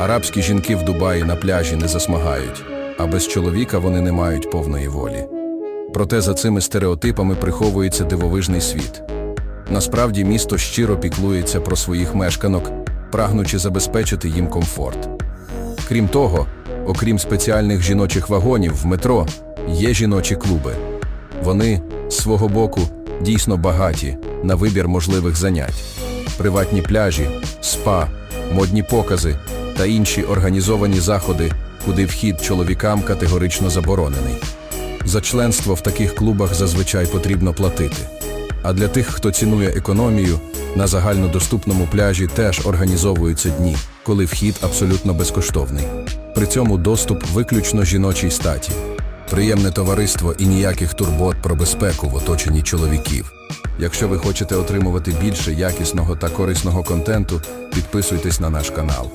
Арабські жінки в Дубаї на пляжі не засмагають, а без чоловіка вони не мають повної волі. Проте за цими стереотипами приховується дивовижний світ. Насправді місто щиро піклується про своїх мешканок, прагнучи забезпечити їм комфорт. Крім того, окрім спеціальних жіночих вагонів в метро, є жіночі клуби. Вони, з свого боку, дійсно багаті на вибір можливих занять. Приватні пляжі, спа, модні покази та інші організовані заходи, куди вхід чоловікам категорично заборонений. За членство в таких клубах зазвичай потрібно платити. А для тих, хто цінує економію, на загальнодоступному пляжі теж організовуються дні, коли вхід абсолютно безкоштовний. При цьому доступ виключно жіночій статі, приємне товариство і ніяких турбот про безпеку в оточенні чоловіків. Якщо ви хочете отримувати більше якісного та корисного контенту, підписуйтесь на наш канал.